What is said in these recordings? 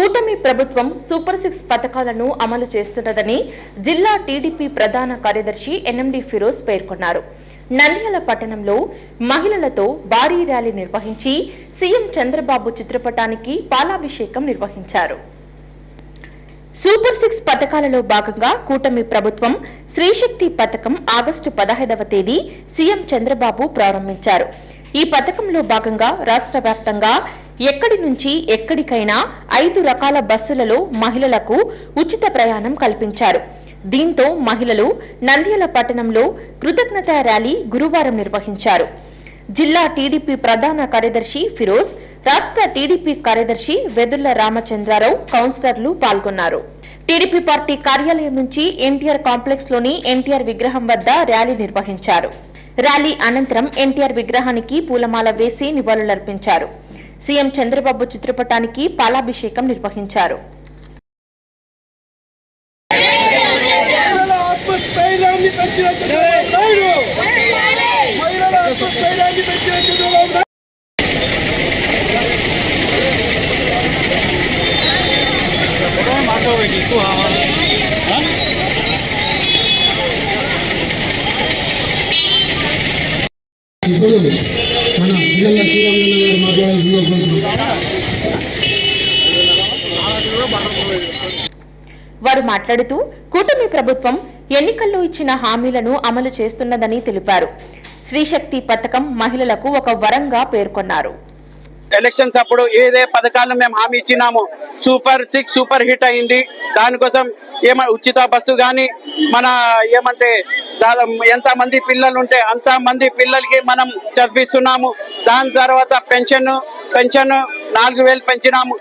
కూటమి ప్రభుత్వం super six పథకాలను అమలు చేస్తున్నదని జిల్లా టీడీపీ ప్రధాన కార్యదర్శి ఎన్ఎండి ఫిరోజ్ పేర్కొన్నారు. నంద్యాల పట్టణంలో మహిళలతో భారీ ర్యాలీ నిర్వహించి సీఎం చంద్రబాబు చిత్రపటానికి పాలాభిషేకం నిర్వహించారు. సూపర్ సిక్స్ పథకాలలో భాగంగా కూటమి ప్రభుత్వం శ్రీశక్తి పథకం ఆగస్టు పదహైదవ తేదీ సీఎం చంద్రబాబు ప్రారంభించారు. ఈ పథకంలో భాగంగా రాష్ట్ర వ్యాప్తంగా ఎక్కడి నుంచి ఎక్కడికైనా ఐదు రకాల బస్సులలో మహిళలకు ఉచిత ప్రయాణం కల్పించారు. దీంతో మహిళలు నంద్యాల పట్టణంలో కృతజ్ఞతా ర్యాలీ గురువారం నిర్వహించారు. జిల్లా టీడీపీ ప్రధాన కార్యదర్శి ఫిరోజ్ రాష్ట్ర టీడీపీ కార్యదర్శి వెదుల్ల రామచంద్రారావు కౌన్సిలర్లు పాల్గొన్నారు. టీడీపీ పార్టీ కార్యాలయం నుంచి ఎన్టీఆర్ కాంప్లెక్స్లోని ఎన్టీఆర్ విగ్రహం వద్ద ర్యాలీ నిర్వహించారు. ర్యాలీ అనంతరం ఎన్టీఆర్ విగ్రహానికి పూలమాల వేసి నివాళులర్పించారు. సీఎం చంద్రబాబు చిత్రపటానికి పాలాభిషేకం నిర్వహించారు మహిళల ఆత్మస్థైర్యాన్ని పెంచిన చంద్రబాబు నాయుడు మహిళల ఆత్మస్థైర్యాన్ని పెంచిన చంద్రబాబు నాయుడు ఇప్పుడు మన జిల్లా శ్రీరామన్న గారు మాట్లాడాల్సిందిగా కోరుతున్నాం వారు మాట్లాడుతూ కూటమి ప్రభుత్వం ఎన్నికల్లో ఇచ్చిన హామీలను అమలు చేస్తున్నదని తెలిపారు. శ్రీశక్తి పథకం మహిళలకు ఒక వరంగా పేర్కొన్నారు. ఎలక్షన్స్ అప్పుడు ఏదే పథకాలను మేము హామీ ఇచ్చినాము సూపర్ సిక్స్ సూపర్ హిట్ అయింది. దానికోసం ఏమ ఉచిత బస్సు కానీ మన ఏమంటే దాదాపు ఎంత మంది పిల్లలు ఉంటే అంత మంది పిల్లలకి మనం చదివిస్తున్నాము. దాని తర్వాత పెన్షన్ పెన్షన్ నాలుగు వేలు పెంచినాము.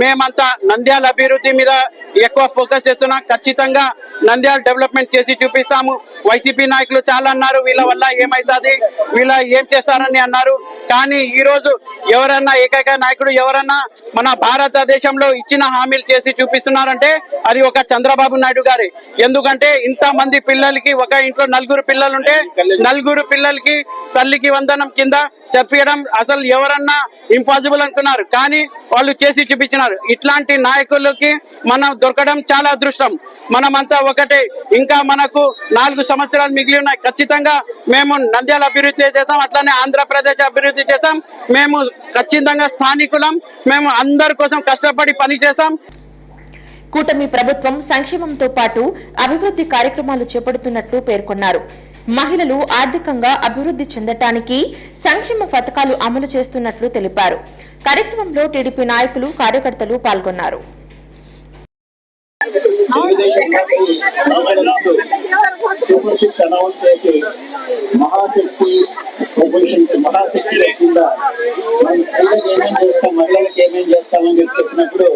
మేమంతా నంద్యాల అభివృద్ధి మీద ఎక్కువ ఫోకస్ చేస్తున్నాం. ఖచ్చితంగా నంద్యాల డెవలప్మెంట్ చేసి చూపిస్తాము. వైసీపీ నాయకులు చాలా అన్నారు వీళ్ళ వల్ల ఏమైతుంది? వీళ్ళ ఏం చేస్తారని అన్నారు. కానీ ఈ రోజు ఎవరన్నా ఏకైక నాయకుడు ఎవరన్నా మన భారతదేశంలో ఇచ్చిన హామీలు చేసి చూపిస్తున్నారంటే అది ఒక చంద్రబాబు నాయుడు గారి. ఎందుకంటే ఇంత మంది పిల్లలకి ఒక ఇంట్లో నలుగురు పిల్లలు ఉంటే నలుగురు పిల్లలకి తల్లికి వందనం కింద చెప్పడం అసలు ఎవరన్నా ఇంపాసిబుల్ అనుకున్నారు. కానీ వాళ్ళు చేసి చూపించినారు. ఇట్లాంటి నాయకులకి మనం దొరకడం చాలా అదృష్టం. మనమంతా ఒకటే. ఇంకా మనకు నాలుగు సంవత్సరాలు మిగిలి ఉన్నాయి. ఖచ్చితంగా మేము నంద్యాల అభివృద్ధి చేస్తాం అట్లానే ఆంధ్రప్రదేశ్ అభివృద్ధి చేస్తాం మేము ఖచ్చితంగా స్థానికులం. మేము అందరి కోసం కష్టపడి పని చేస్తాం కూటమి ప్రభుత్వం సంక్షేమంతో పాటు అభివృద్ధి కార్యక్రమాలు చేపడుతున్నట్లు పేర్కొన్నారు. మహిళలు ఆర్థికంగా అభివృద్ధి చెందటానికి సంక్షేమ పథకాలు అమలు చేస్తున్నట్లు తెలిపారు. కార్యక్రమంలో టీడీపీ నాయకులు కార్యకర్తలు పాల్గొన్నారు. తెలుగుదేశం పార్టీ మహిళలకు సూపర్ సిక్స్ అనౌన్స్ చేసి మహాశక్తి పొజిషన్ మహాశక్తి లేకుండా మనం స్త్రీలకు ఏమేం చేస్తాం మహిళలకు ఏమేం చేస్తామని చెప్పి చెప్పినప్పుడు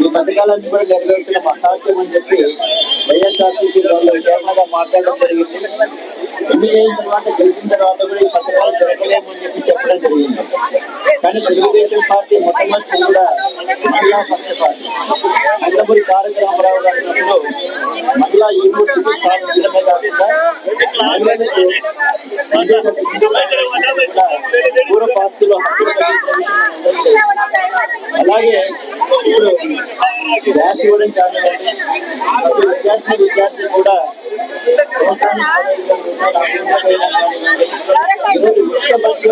ఈ పథకాలన్నీ కూడా నెరవేర్చడం అసాధ్యం అని చెప్పి వైఎస్ఆర్సీపీ వాళ్ళు కేరళగా మాట్లాడడం జరిగింది. ఎన్నికైన తర్వాత గెలిచిన తర్వాత కూడా ఈ పథకాలు జరగలేము చెప్పి చెప్పడం జరిగింది. కానీ తెలుగుదేశం పార్టీ మొట్టమొదటి కూడా మహిళా పక్ష పార్టీ నందమూరి తారక రామారావు గారు మహిళా యూనివర్సిటీ స్థాపించడమే కాకుండా మహిళలకు పూర్వపాస్తులు హక్కులు కల్పించడం అలాగే ఇప్పుడు గ్యాస్ ఇవ్వడం కానివ్వండి ప్రతి విద్యార్థి విద్యార్థి కూడా సంవత్సరానికి పదహైదు వేల రూపాయలు అభివృద్ధి కానివ్వండి ఈరోజు ఉచిత బస్సు